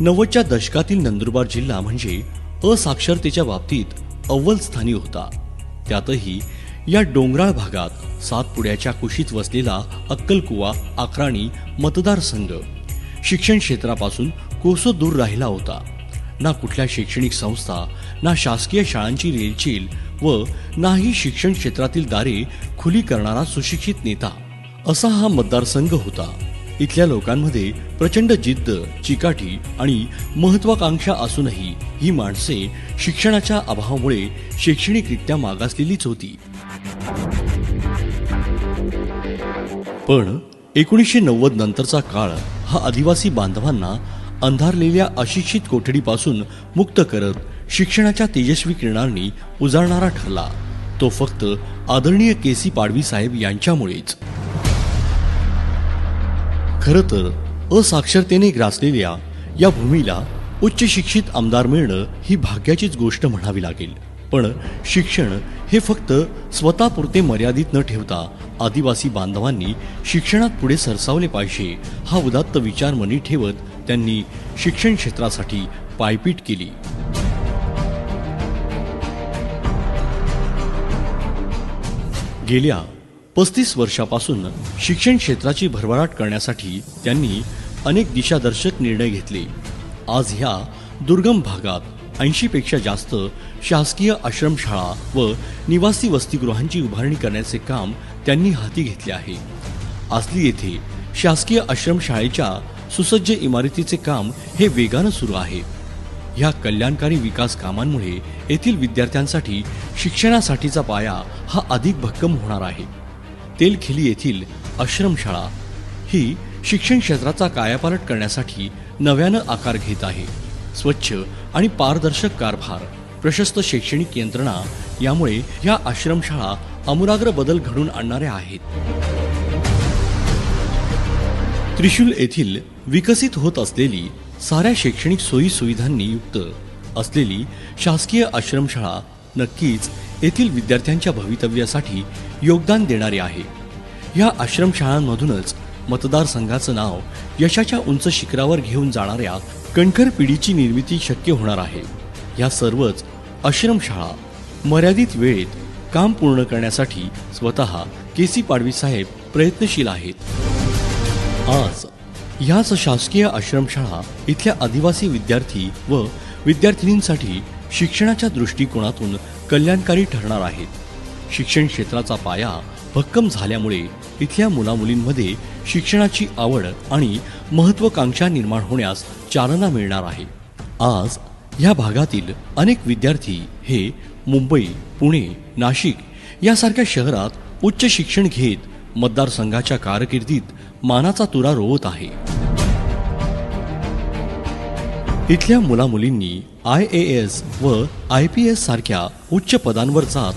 नव्वदच्या दशकातील नंदुरबार जिल्हा म्हणजे असाक्षरतेच्या बाबतीत अव्वल स्थानी होता. त्यातही या डोंगराळ भागात सातपुड्याच्या कुशीत वसलेला अक्कलकुवा आक्राणी मतदारसंघ शिक्षण क्षेत्रापासून कोसो दूर राहिला होता. ना कुठल्या शैक्षणिक संस्था ना शासकीय शाळांची रेलचेल व नाही शिक्षण क्षेत्रातील दारे खुली करणारा सुशिक्षित नेता असा हा मतदारसंघ होता. इथल्या लोकांमध्ये प्रचंड जिद्द चिकाटी आणि महत्वाकांक्षा असूनही ही माणसे शिक्षणाच्या अभावामुळे शैक्षणिकरित्या मागासलेलीच होती. पण एकोणीसशे नव्वद नंतरचा काळ हा आदिवासी बांधवांना अंधारलेल्या अशिक्षित कोठडीपासून मुक्त करत शिक्षणाच्या तेजस्वी किरणांनी उजाळणारा ठरला. तो फक्त आदरणीय के सी पाडवी साहेब यांच्यामुळेच. खरं तर असाक्षरतेने ग्रासलेल्या या भूमीला उच्च शिक्षित आमदार मिळणं ही भाग्याचीच गोष्ट म्हणावी लागेल. पण शिक्षण हे फक्त स्वतःपुरते मर्यादित न ठेवता आदिवासी बांधवांनी शिक्षणात पुढे सरसावले पाहिजे हा उदात्त विचार मनी ठेवत त्यांनी शिक्षण क्षेत्रासाठी पायपीट केली. गेल्या पस्तीस वर्षापासून शिक्षण क्षेत्राची भरभराट करण्यासाठी त्यांनी अनेक दिशादर्शक निर्णय घेतले. आज ह्या दुर्गम भागात ऐंशीपेक्षा जास्त शासकीय आश्रमशाळा व निवासी वसतिगृहांची उभारणी करण्याचे काम त्यांनी हाती घेतले आहे. आसली येथे शासकीय आश्रमशाळेच्या सुसज्ज इमारतीचे काम हे वेगानं सुरू आहे. ह्या कल्याणकारी विकास कामांमुळे येथील विद्यार्थ्यांसाठी शिक्षणासाठीचा पाया हा अधिक भक्कम होणार आहे. तेलखिली येथील आश्रमशाळा ही शिक्षण क्षेत्राचा कायापालट करण्यासाठी नव्यानं आकार घेत आहे. स्वच्छ आणि पारदर्शक कारभार प्रशस्त शैक्षणिक यंत्रणा यामुळे या आश्रमशाळा अमूलाग्र बदल घडून आणणाऱ्या आहेत. त्रिशूल येथील विकसित होत असलेली साऱ्या शैक्षणिक सोयी सुविधांनी युक्त असलेली शासकीय आश्रमशाळा नक्कीच येथील विद्यार्थ्यांच्या भवितव्यासाठी योगदान देणारे आहे. या आश्रमशाळांमधूनच मतदारसंघाचं नाव यशाच्या उंच शिखरावर घेऊन जाणाऱ्या कणखर पिढीची निर्मिती शक्य होणार आहे. या सर्वच आश्रमशाळा मर्यादित वेळेत काम पूर्ण करण्यासाठी स्वतः के सी पाडवी साहेब प्रयत्नशील आहेत. आज ह्याच शासकीय आश्रमशाळा इथल्या आदिवासी विद्यार्थी व विद्यार्थिनींसाठी शिक्षणाच्या दृष्टिकोनातून कल्याणकारी ठरणार आहेत शिक्षण क्षेत्राचा पाया भक्कम झाल्यामुळे इथल्या मुलामुलींमध्ये शिक्षणाची आवड आणि महत्वाकांक्षा निर्माण होण्यास चालना मिळणार आहे. आज ह्या भागातील अनेक विद्यार्थी हे मुंबई पुणे नाशिक यासारख्या शहरात उच्च शिक्षण घेत मतदारसंघाच्या कारकिर्दीत मानाचा तुरा रोवत आहे. इथल्या मुलामुलींनी आय ए एस व आय पी एस सारख्या उच्च पदांवर जात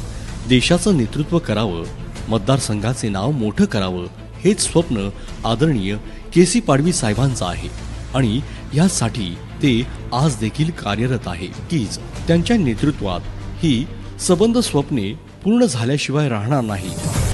देशाचं नेतृत्व करावं मतदारसंघाचे नाव मोठं करावं हेच स्वप्न आदरणीय के सी पाडवी साहेबांचं आहे. आणि यासाठी ते आज देखील कार्यरत आहे. कीच त्यांच्या नेतृत्वात ही सबंध स्वप्ने पूर्ण झाल्याशिवाय राहणार नाहीत.